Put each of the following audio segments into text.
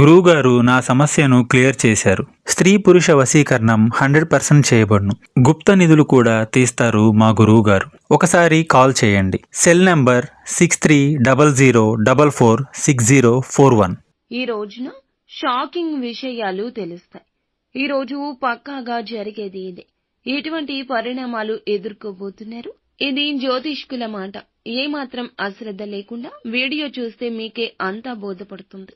గురువుగారు నా సమస్యను క్లియర్ చేశారు. స్త్రీ పురుష వశీకరణం హండ్రెడ్ పర్సెంట్ చేయబడును. గుప్త నిధులు కూడా తీస్తారు మా గురువుగారు. ఒకసారి కాల్ చేయండి. Cell number six three double zero double four six zero four one ఈ రోజున షాకింగ్ విషయాలు తెలుస్తాయి. ఈ రోజు పక్కాగా జరిగేది ఇదే. ఎటువంటి పరిణామాలు ఎదుర్కోబోతున్నారు? ఇది జ్యోతిష్కుల మాట. ఏమాత్రం అశ్రద్ధ లేకుండా వీడియో చూస్తే మీకే అంతా బోధపడుతుంది.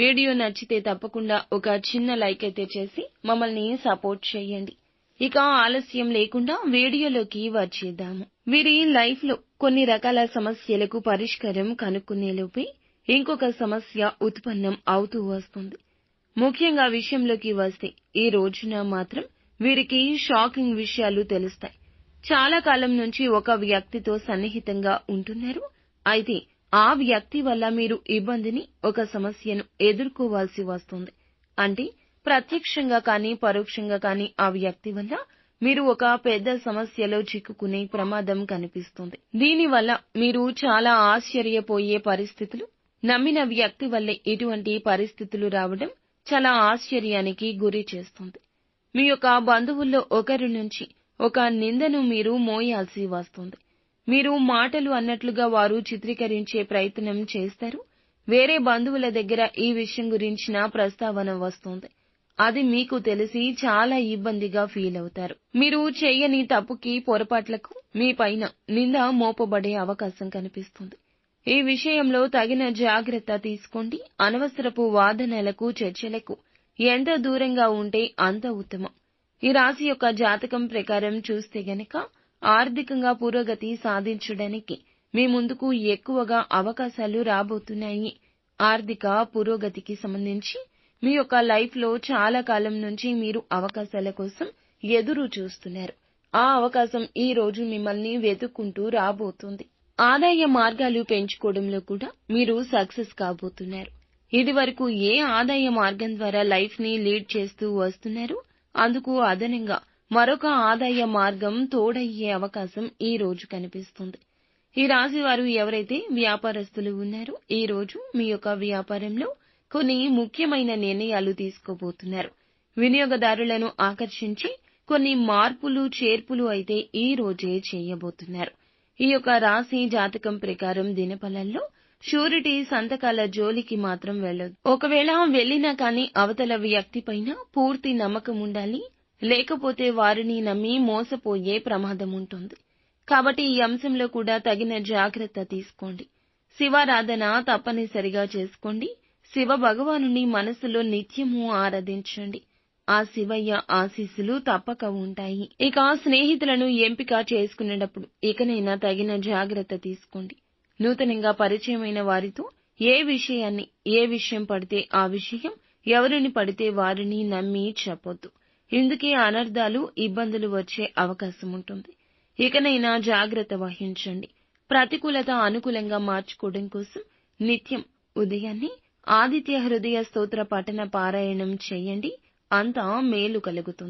వీడియో నచ్చితే తప్పకుండా ఒక చిన్న లైక్ అయితే చేసి మమ్మల్ని సపోర్ట్ చేయండి. ఇక ఆలస్యం లేకుండా వీడియోలోకి వచ్చేద్దాము. వీరి లైఫ్లో కొన్ని రకాల సమస్యలకు పరిష్కారం కనుక్కునేలోపే ఇంకొక సమస్య ఉత్పన్నం అవుతూ వస్తుంది. ముఖ్యంగా విషయంలోకి వస్తే ఈ రోజున మాత్రం వీరికి షాకింగ్ విషయాలు తెలుస్తాయి. చాలా కాలం నుంచి ఒక వ్యక్తితో సన్నిహితంగా ఉంటున్నారు. అయితే ఆ వ్యక్తి వల్ల మీరు ఇబ్బందిని ఒక సమస్యను ఎదుర్కోవాల్సి వస్తుంది. అంటే ప్రత్యక్షంగా కానీ పరోక్షంగా కానీ ఆ వ్యక్తి వల్ల మీరు ఒక పెద్ద సమస్యలో చిక్కుకునే ప్రమాదం కనిపిస్తుంది. దీనివల్ల మీరు చాలా ఆశ్చర్యపోయే పరిస్థితులు నమ్మిన వ్యక్తి వల్లే ఇటువంటి పరిస్థితులు రావడం చాలా ఆశ్చర్యానికి గురి చేస్తుంది. మీ యొక్క బంధువుల్లో ఒకరి నుంచి ఒక నిందను మీరు మోయాల్సి వస్తుంది. మీరు మాటలు అన్నట్లుగా వారు చిత్రీకరించే ప్రయత్నం చేస్తారు. వేరే బంధువుల దగ్గర ఈ విషయం గురించిన ప్రస్తావన వస్తుంది. అది మీకు తెలిసి చాలా ఇబ్బందిగా ఫీల్ అవుతారు. మీరు చేయని తప్పుకి పొరపాట్లకు మీ పైన నింద మోపబడే అవకాశం కనిపిస్తుంది. ఈ విషయంలో తగిన జాగ్రత్త తీసుకోండి. అనవసరపు వాదనలకు చర్చలకు ఎంత దూరంగా ఉంటే అంత ఉత్తమం. ఈ రాశి యొక్క జాతకం ప్రకారం చూస్తే గనక ఆర్థికంగా పురోగతి సాధించడానికి మీ ముందుకు ఎక్కువగా అవకాశాలు రాబోతున్నాయి. ఆర్థిక పురోగతికి సంబంధించి మీ యొక్క లైఫ్లో చాలా కాలం నుంచి మీరు అవకాశాల కోసం ఎదురు చూస్తున్నారు. ఆ అవకాశం ఈ రోజు మిమ్మల్ని వెతుక్కుంటూ రాబోతుంది. ఆదాయ మార్గాలు పెంచుకోవడంలో కూడా మీరు సక్సెస్ కాబోతున్నారు. ఇది వరకు ఏ ఆదాయ మార్గం ద్వారా లైఫ్ని లీడ్ చేస్తూ వస్తున్నారు? అందుకు అదనంగా మరొక ఆదాయ మార్గం తోడయ్యే అవకాశం ఈ రోజు కనిపిస్తుంది. ఈ రాశి వారు ఎవరైతే వ్యాపారస్తులు ఉన్నారో ఈ రోజు మీ యొక్క వ్యాపారంలో కొన్ని ముఖ్యమైన నిర్ణయాలు తీసుకోబోతున్నారు. వినియోగదారులను ఆకర్షించి కొన్ని మార్పులు చేర్పులు అయితే ఈ రోజే చేయబోతున్నారు. ఈ యొక్క రాశి జాతకం ప్రకారం దినఫలంలో షూరిటీ సంతకాల జోలికి మాత్రం వెళ్ళదు ఒకవేళ వెళ్ళినా కానీ అవతల వ్యక్తి పైన పూర్తి నమ్మకం ఉండాలి లేకపోతే వారిని నమ్మి మోసపోయే ప్రమాదం ఉంటుంది కాబట్టి ఈ అంశంలో కూడా తగిన జాగ్రత్త తీసుకోండి. శివారాధన తప్పనిసరిగా చేసుకోండి. శివ భగవానుని మనసులో నిత్యము ఆరాధించండి. ఆ శివయ్య ఆశీస్సులు తప్పక ఉంటాయి. ఇక స్నేహితులను ఎంపిక చేసుకునేటప్పుడు ఇకనైనా తగిన జాగ్రత్త తీసుకోండి. నూతనంగా పరిచయమైన వారితో ఏ విషయాన్ని ఏ విషయం పడితే ఆ విషయం ఎవరిని పడితే వారిని నమ్మి చెప్పొద్దు. ఇందుకే అనర్థాలు ఇబ్బందులు వచ్చే అవకాశం ఉంటుంది. ఇకనైనా జాగ్రత్త వహించండి. ప్రతికూలత అనుకూలంగా మార్చుకోవడం కోసం నిత్యం ఉదయాన్నే ఆదిత్య హృదయ స్తోత్ర పఠన పారాయణం చేయండి. అంతా మేలు కలుగుతుంది.